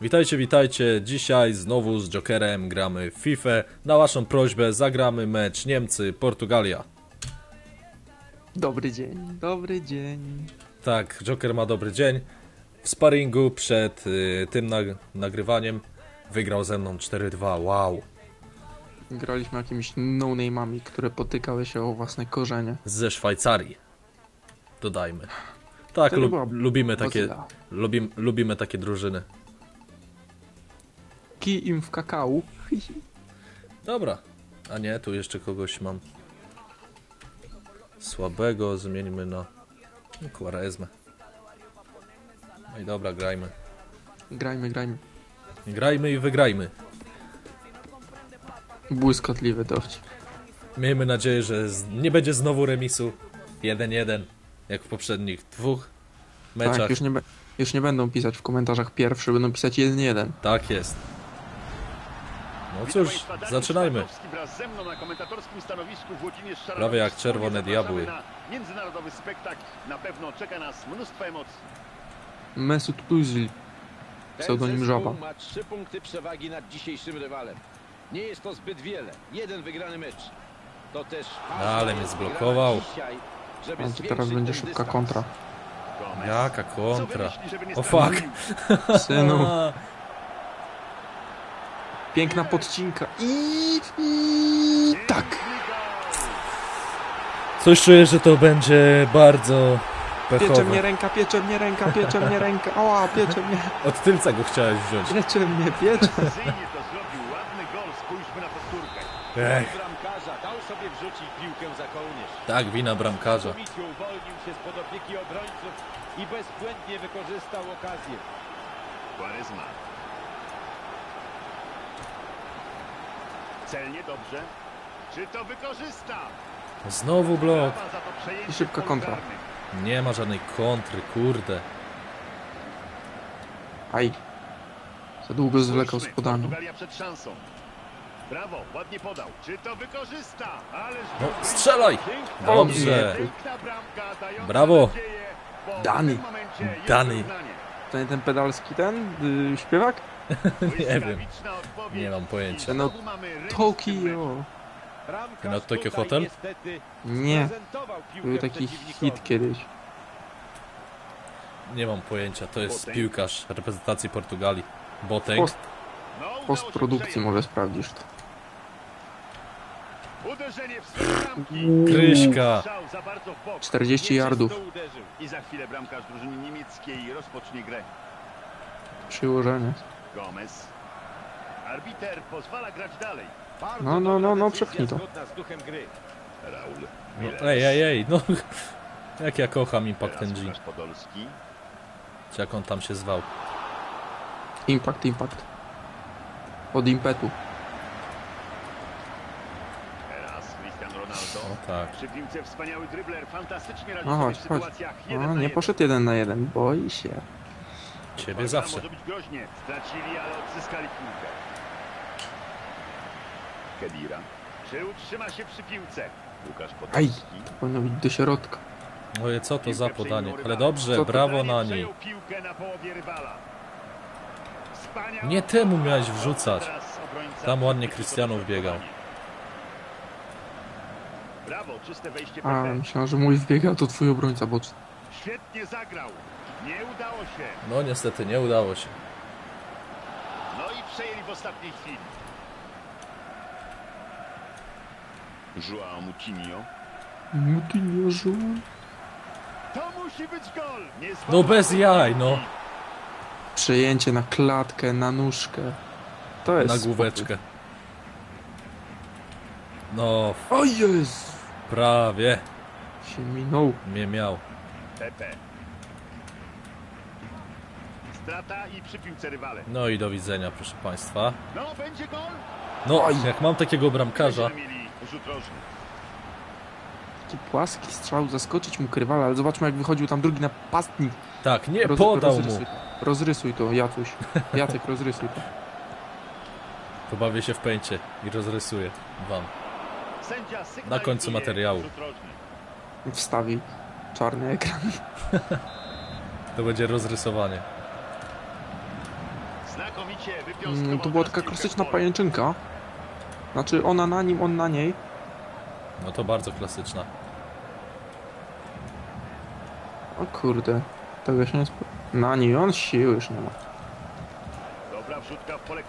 Witajcie, witajcie. Dzisiaj znowu z Jokerem gramy w FIFA. Na waszą prośbę zagramy mecz Niemcy-Portugalia. Dobry dzień, dobry dzień. Tak, Joker ma dobry dzień. W sparingu przed y, tym nag- nagrywaniem wygrał ze mną 4-2. Wow. Graliśmy jakimiś no-name'ami, które potykały się o własne korzenie. Ze Szwajcarii. Dodajmy. Tak, lub, lubimy, takie, lubim, lubimy takie drużyny. Kij im w kakao. Dobra. A nie, tu jeszcze kogoś mam słabego. Zmieńmy na Quaresmę. No i dobra, grajmy. Grajmy, grajmy. Grajmy i wygrajmy. Błyskotliwy dowcip. Miejmy nadzieję, że nie będzie znowu remisu 1-1, jak w poprzednich dwóch meczach. Tak, już nie, już nie będą pisać w komentarzach pierwszy, będą pisać jeden jeden. Tak jest. No Witam cóż, Państwa, Dariusz zaczynajmy. Bartowski Wraz ze mną na komentatorskim stanowisku Włodzimierz Szaranowicz. Prawie jak czerwone diabły. Na międzynarodowy spektakl. Na pewno czeka nas mnóstwo emocji. Mesut Özil, pseudonim Żaba. ma trzy punkty przewagi nad dzisiejszym rywalem. Nie jest to zbyt wiele. Jeden wygrany mecz. To też ważne Ale mnie zblokował. A to teraz będzie szybka kontra. Jaka kontra. O stracił fuck. Synu, piękna podcinka. I, i tak. Coś czuję, że to będzie bardzo Piecze pechowe. mnie ręka, piecze mnie ręka, piecze mnie ręka. Ała, piecze mnie, Od tylca go chciałeś wziąć. piecze mnie, piecze. Precyzyjnie to zrobił. Ładny gol. Spójrzmy na powtórkę. Ech, Bramkarza dał sobie wrzucić piłkę za kołnierz. tak, wina bramkarza. Uwolnił się spod opieki obrońców i bezbłędnie wykorzystał okazję. Quaresma. Celnie dobrze. Czy to wykorzysta? Znowu blok. I szybka kontra. Nie ma żadnej kontry, kurde. Aj. Za długo zwlekał z podaniem. Brawo, ładnie podał. Czy to wykorzysta? Ależ No, strzelaj! Dobrze. Brawo. Dany. Dany. To nie ten pedalski ten, yy, śpiewak? Nie wiem. Nie mam pojęcia. No. Tokio. Na Tokio Hotel? niestety Nie, był taki hit kiedyś. Nie mam pojęcia, to jest piłkarz reprezentacji Portugalii. Boateng. Post, No, postprodukcji może sprawdzisz to. Uderzenie w. Kryśka. Strzał za bardzo w bok. 40 yardów. I za chwilę bramkarz drużyny niemieckiej rozpocznie grę. przyłożenie. Gomez. Arbiter pozwala grać dalej. No, no, no, no, przepchnij to. zgodna z duchem gry. Raul. No, ej, ej, ej, no. Jak ja kocham Impact NG. Podolski. Czy jak on tam się zwał. Impact, impact. Od impetu. Teraz Cristiano Ronaldo. O tak. Przy piłce wspaniały dribler. Fantastycznie radzi No sobie chodź, w chodź. sytuacjach O, nie poszedł jeden na jeden, boi się. Ciebie zawsze. Może być groźnie. Stracili, ale odzyskali piłkę. Kedira. Czy utrzyma się przy piłce? Łukasz Aj, Podolski. to powinno być do środka. Oje, co to za podanie. Ale dobrze, Co to? brawo na niej. przejął piłkę na połowie rywala. Wspaniała Nie temu miałeś wrzucać. Teraz obrońca Tam ładnie wbiegał. dokonania. Brawo, czyste wejście A, myślałem, że mój wbiega to twój obrońca boczny. Świetnie zagrał. Nie udało się. No niestety, nie udało się. No i przejęli w ostatniej chwili. Joao Moutinho. Moutinho João. To musi być gol. Nie No bez jaj, no. Przejęcie na klatkę, na nóżkę. To jest Na główeczkę. No, O jest! prawie Się minął. mnie miał. Pepe. Strata i przy piłce rywale. No i do widzenia, proszę Państwa. No, będzie gol. No, jak mam takiego bramkarza. Taki płaski strzał, zaskoczyć mu krywala, ale zobaczmy jak wychodził tam drugi napastnik. tak, nie Roz- podał mu. rozrysuj, rozrysuj to, Jacuś. Jacek, rozrysuj to. Pobawię się w pęcie i rozrysuję wam. Na końcu materiału. Wstawi czarny ekran. To będzie rozrysowanie. Znakomicie Mm, to była taka klasyczna pajęczynka. Znaczy ona na nim, on na niej. No to bardzo klasyczna. O kurde, tego się nie spo... Na niej, on siły już nie ma. Dobra wrzutka w pole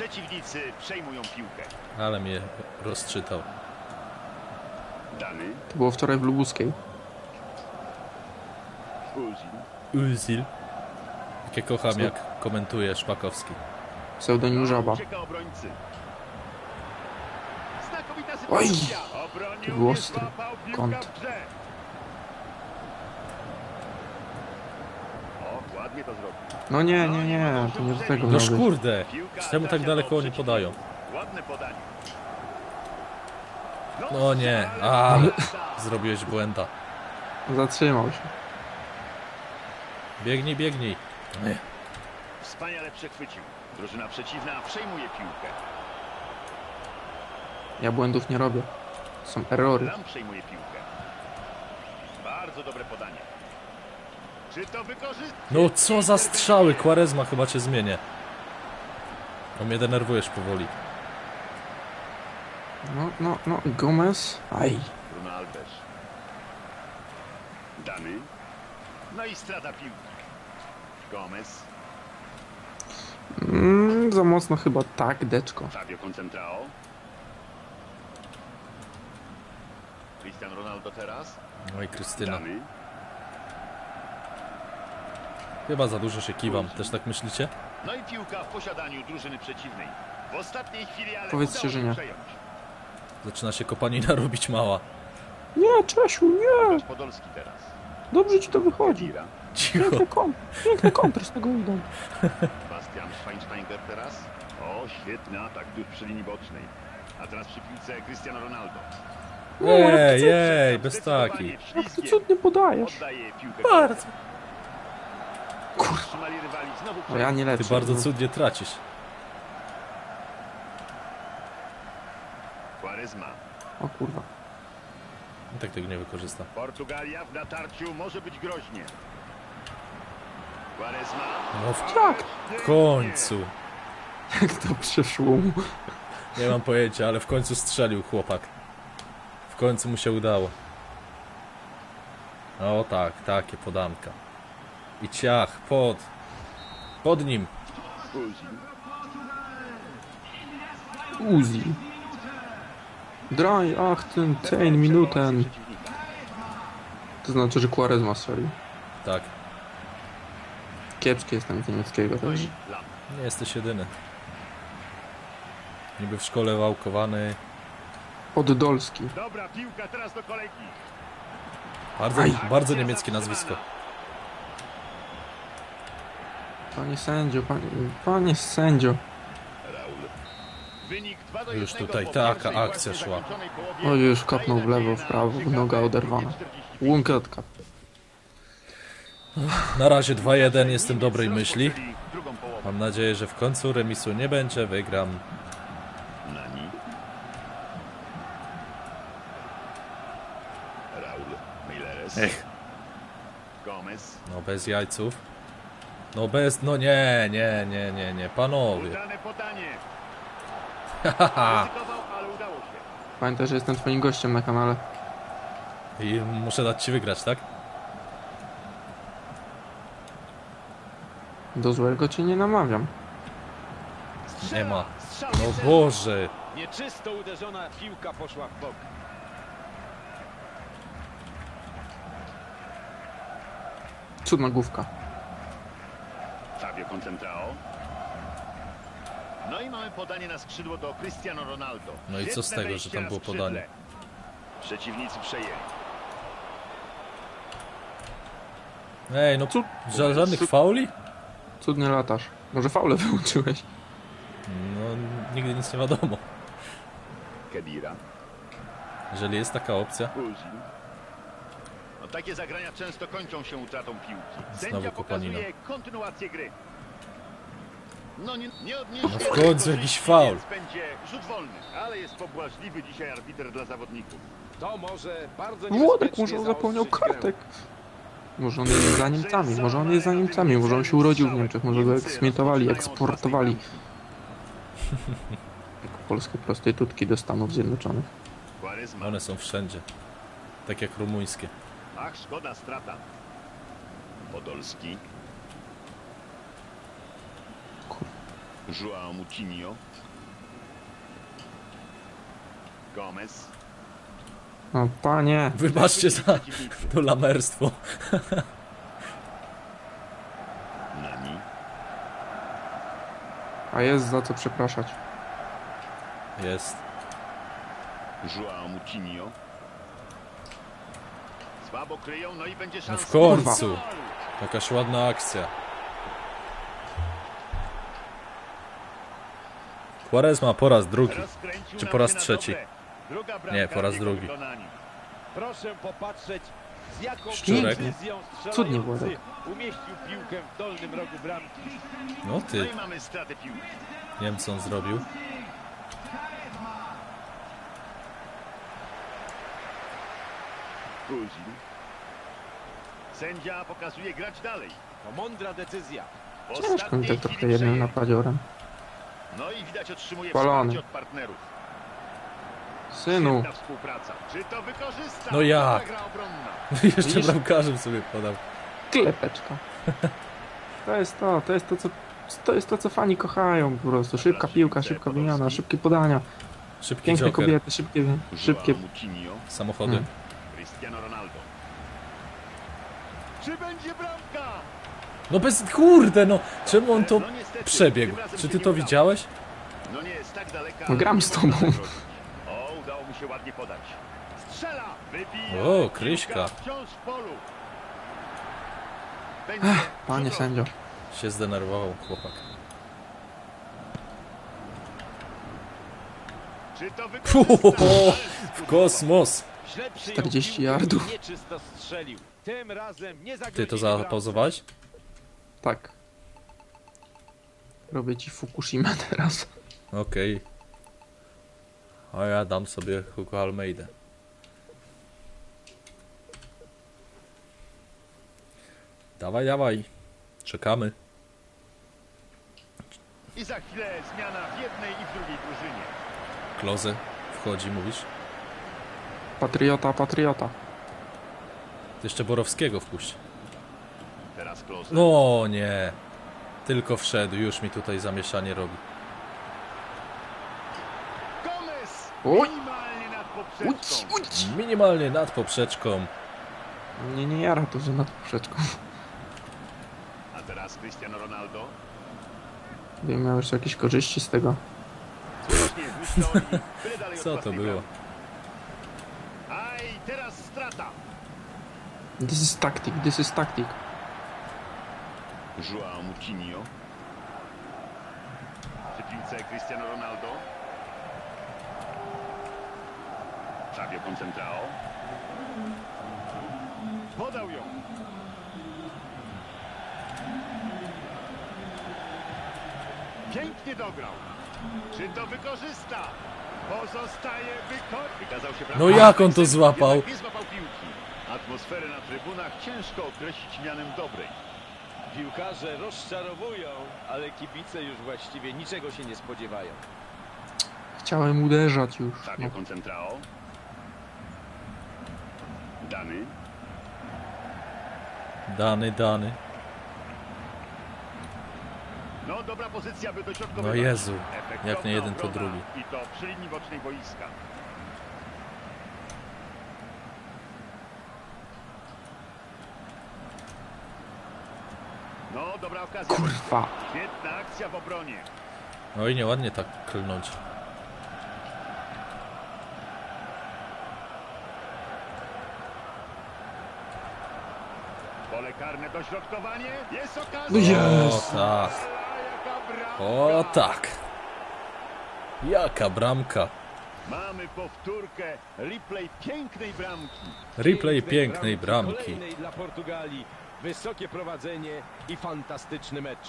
Przeciwnicy przejmują piłkę. Ale mnie rozczytał. Dany, To było wczoraj w Lubuskiej. Uzin, Uzil. Jakie kocham, jak komentuje Szpakowski. Pseudonim Żaba. Oj! To był ostry kąt. w grze. O, ładnie to zrobił. No nie, nie, nie, to nie do tego miało Noż być. kurde! Piłka Czemu tak daleko oni podają? Ładne podanie. No nie, ale- ale zrobiłeś błęda. Zatrzymał się. Biegnij, biegnij. Nie. Wspaniale przechwycił. Drużyna przeciwna przejmuje piłkę. Ja błędów nie robię. Są errory. Lam przejmuje piłkę. Bardzo dobre podanie. Czy to wykorzysta? No co za strzały, Quaresma chyba cię zmienię. No mnie denerwujesz powoli. No, no, no, Gomez. Aj. Bruno Alves. Dany. No i strata piłki. Gomez. Mm, za mocno chyba tak, deczko. Fabio Concentrao. Cristiano Ronaldo teraz. No i Krystyna. Dany. Chyba za dużo się kiwam, też tak myślicie? No i piłka w posiadaniu drużyny przeciwnej. W ostatniej chwili, ale Powiedzcie, udało że się nie. przejąć. Zaczyna się kopanina robić mała. Nie, Czesiu, nie! Podolski teraz. Dobrze ci to wychodzi. Cicho. Piękny kontr z tego idą. Bastian Schweinsteiger teraz. O, świetny atak tuż przy linii bocznej. A teraz przy piłce Cristiano Ronaldo. Ej, ej, bez Zdecydowanie takich. Jak ty ślizgiem cudnie podajesz. Oddaje piłkę. Bardzo. Znowu No ja nie Ty lecę. bardzo no. cudnie tracisz. Quaresma. O kurwa. I tak tego nie wykorzystam. Portugalia w natarciu może być groźnie. Quaresma. No w Tak, końcu. jak to przyszło mu. Nie mam pojęcia, ale w końcu strzelił chłopak. W końcu mu się udało. O tak, takie podanka. I ciach, pod. Pod nim. Uzi. Drei, achten, 10 minuten. To znaczy, że Quaresma strzelił. Tak, Kiepski jestem z niemieckiego też. Lam. nie jesteś jedyny. Niby w szkole wałkowany. Poddolski. Dobra, piłka teraz do kolejki. Bardzo, Aj. bardzo niemieckie nazwisko. Panie sędzio, panie, panie sędzio. Raul. Wynik 2 do Już 1 tutaj taka akcja szła. O, już kopnął w lewo, w prawo, noga na oderwana. 45. Łunketka. Na razie 2-1 jestem dobrej myśli. Mam nadzieję, że w końcu remisu nie będzie. Wygram. Ech, Gomez. no bez jajców. No bez, no nie, nie, nie, nie, nie, panowie. Udane podanie. Ryzykował, ale udało się. Pamiętaj, że jestem twoim gościem na kanale. I muszę dać ci wygrać, tak? Do złego cię nie namawiam. Nie ma. Strzał No Boże. Nieczysto uderzona piłka poszła w bok. Cudna główka. Fabio Concentrao. No i mamy podanie na skrzydło do Cristiano Ronaldo. No i co z tego, że tam było podanie? Przeciwnicy przejęli. Ej, no ża żadnych fauli? Cudnie latasz. Może faule wyłączyłeś. No, nigdy nic nie wiadomo. Kedira. Jeżeli jest taka opcja. Uzin. No, takie zagrania często kończą się utratą piłki. Znowu Sędzia kopanina. pokazuje kontynuację gry. No nie, nie odniesie No w końcu jakiś faul. będzie rzut wolny, ale jest pobłażliwy dzisiaj arbiter dla zawodników. To może bardzo niebezpiecznie może zapomniał kartek. Może on jest za Niemcami, może on jest za Niemcami, może on się urodził w Niemczech, może go eksmitowali, eksportowali. Jak polskie prostytutki do Stanów Zjednoczonych. One są wszędzie. Tak jak rumuńskie. Ach, szkoda, strata. Podolski. Joao Mutinho. Gomez. No panie, Wybaczcie za to lamerstwo. Nani. a jest za co przepraszać. Jest. Joao Mutinho. Słabo kryją, no i będzie No szansa. w końcu. Jakaś ładna akcja. Quaresma po raz drugi. Rozkręcił Czy nam po raz się na trzeci? dobre. Druga bramka Nie, po raz w jego drugi. wykonaniu. Proszę popatrzeć, z jaką Szczurek. precyzją Cudnie, strzelający Władek. umieścił piłkę w dolnym rogu bramki. No No ty, i mamy stratę piłki. nie wiem co on zrobił. Sędzia pokazuje grać dalej. To mądra decyzja. W Ciężko mi ostatniej tak trochę chwili jednym napadziorem. No i widać otrzymuje Spalony. wsparcie od partnerów. Synu, współpraca. Czy to wykorzysta? No jak? Dobra gra obronna. Jeszcze Widzisz? bramkarzem sobie podał. klepeczka. To jest to, to jest to, co, to jest to, co fani kochają po prostu. Szybka piłka, szybka wymiana, szybkie podania, Szybki piękne joker. kobiety, szybkie, szybkie... Joao. Samochody. Hmm. Cristiano Ronaldo. Czy będzie bramka? No bez... Kurde no! Czemu on to No niestety, przebiegł? Czy ty to widziałeś? No nie jest tak daleka. No gram z tobą. O, udało mu się ładnie podać. Strzela! Wybija! O, Kryśka. Będzie Panie sędzio. Się zdenerwował chłopak. Czy to w kosmos! Źle przyjął 40 piłkę yardów. i Nieczysto strzelił. Tym razem nie Ty to zapauzowałeś? Tak. Robię ci Fukushima teraz. Okej. A ja dam sobie Hugo Almeida. Dawaj, dawaj. Czekamy. I za chwilę zmiana w jednej i w drugiej drużynie. Kloze wchodzi, mówisz? Patriota, patriota. Jeszcze Borowskiego wpuść. Teraz Klose. No nie. Tylko wszedł, już mi tutaj zamieszanie robi. Gomez! Oj. Minimalnie nad Uć, poprzeczką. uć. Minimalnie nad poprzeczką. Nie, nie jara to, że nad poprzeczką. A teraz Cristiano Ronaldo. Gdybym miał jeszcze jakieś korzyści z tego. Słusznie, w historii. Byle dalej od Co to własnej było? bramki. A i teraz strata. This is tactic, this is tactic. Joao Mutinho. Przy piłce Cristiano Ronaldo. Fabio Concentrao. Podał ją. Pięknie dograł. Czy to wykorzysta? No jak on to złapał? Atmosferę na trybunach ciężko określić mianem dobrej. Piłkarze rozczarowują, ale kibice już właściwie niczego się nie spodziewają. Chciałem uderzać już. Fabio No. Concentrao. Dany. Dany, dany. No dobra pozycja, by No dośrodkowywać. Jezu. Efektowna Jak nie jeden, to drugi. I to przy linii bocznej boiska. No, dobra okazja. Kurwa. Świetna akcja w obronie. No i nieładnie tak klnąć. Pole karne, dośrodkowanie. Jest okazja. No jest. O tak. O tak. Jaka bramka. Mamy powtórkę. Replay pięknej bramki. Replay pięknej bramki. Kolejnej dla Portugalii. Wysokie prowadzenie i fantastyczny mecz.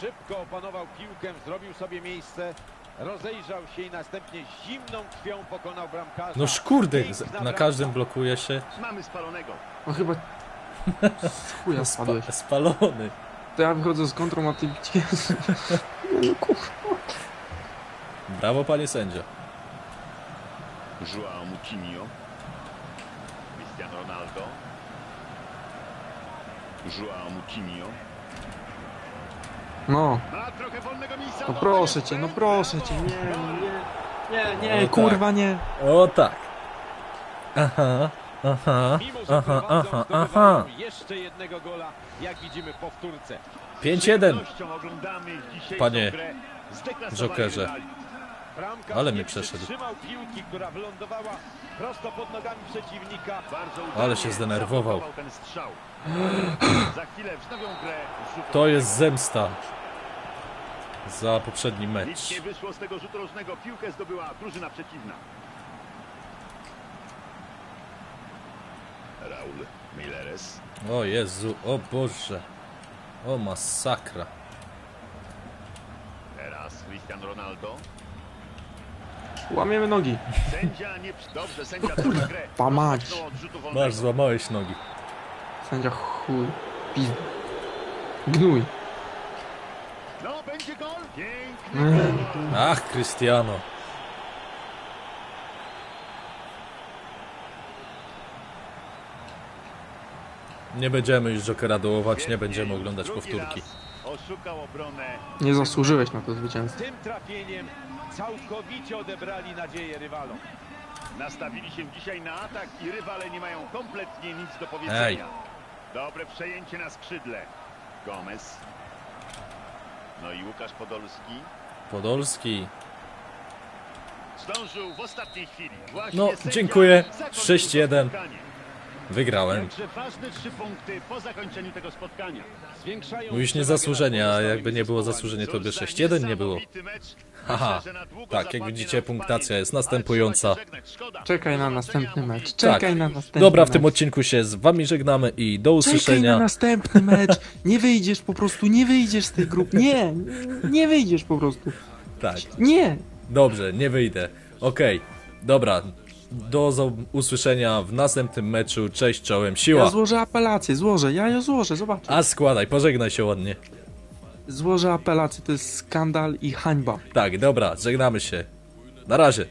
Szybko opanował piłkę, zrobił sobie miejsce, rozejrzał się i następnie zimną krwią pokonał bramkarza. No szkurde, na każdym blokuje się. Mamy spalonego. No chyba Z chuja spadłeś. Spalony. To ja wychodzę z kontrą, a ty... Nie no kurwa. Brawo, panie sędzio. Joao Moutinho. Cristiano Ronaldo. Joao Moutinho. No, no proszę cię, no proszę cię, nie, no nie. Nie, nie, No tak. kurwa nie. O tak. Aha, aha, Mimo, że aha, aha, aha. jeszcze jednego gola, jak widzimy po wtórce. 5-1. przyjemnością oglądamy dzisiejszą Panie Jokerze. Ale nie mnie przeszedł. przytrzymał piłki, która wylądowała prosto pod nogami przeciwnika. Bardzo Ale się zdenerwował. To jest zemsta. Za poprzedni Nic mecz. nie wyszło z tego rzutu rożnego. Piłkę zdobyła drużyna przeciwna. Raul Mileres. O Jezu, o Boże. O masakra. Teraz Cristiano Ronaldo. Łamiemy nogi. Sędzia nie... Dobrze, sędzia grę. pa mać. Wolnego. Masz, złamałeś nogi. Sędzia chuj. Pizd. Gnój. No, będzie gol. Piękny gol. Ach, Cristiano. Nie będziemy już Jokera dołować, nie będziemy oglądać powtórki. raz Oszukał obronę. Nie zasłużyłeś na to zwycięstwo. Tym trafieniem całkowicie odebrali nadzieję rywalom. Nastawili się dzisiaj na atak i rywale nie mają kompletnie nic do powiedzenia. Ej. Dobre przejęcie na skrzydle. Gomez. No i Łukasz Podolski. Podolski. Zdążył w ostatniej chwili. Właśnie No, dziękuję. zakończył 6-1. Wygrałem. Mówisz nie przewagę zasłużenie, nad a jakby nie było zasłużenie, to by Cóż za 6-1 nie było. Haha. Tak, jak widzicie, punktacja jest następująca. Czekaj na następny zobaczenia, mecz. Czekaj na następny Dobra, w tym odcinku się z wami żegnamy i do Czekaj na usłyszenia. następny mecz. Nie wyjdziesz po prostu, nie wyjdziesz z tej grupy. Nie, nie wyjdziesz po prostu. Tak, Nie. dobrze, nie wyjdę. Okej, dobra. Do usłyszenia w następnym meczu. Cześć, czołem, Ja siła. złożę apelację, złożę, ja ją złożę, zobacz. A składaj, pożegnaj się ładnie. Złożę apelację, to jest skandal i hańba. Tak, dobra, żegnamy się. Na razie.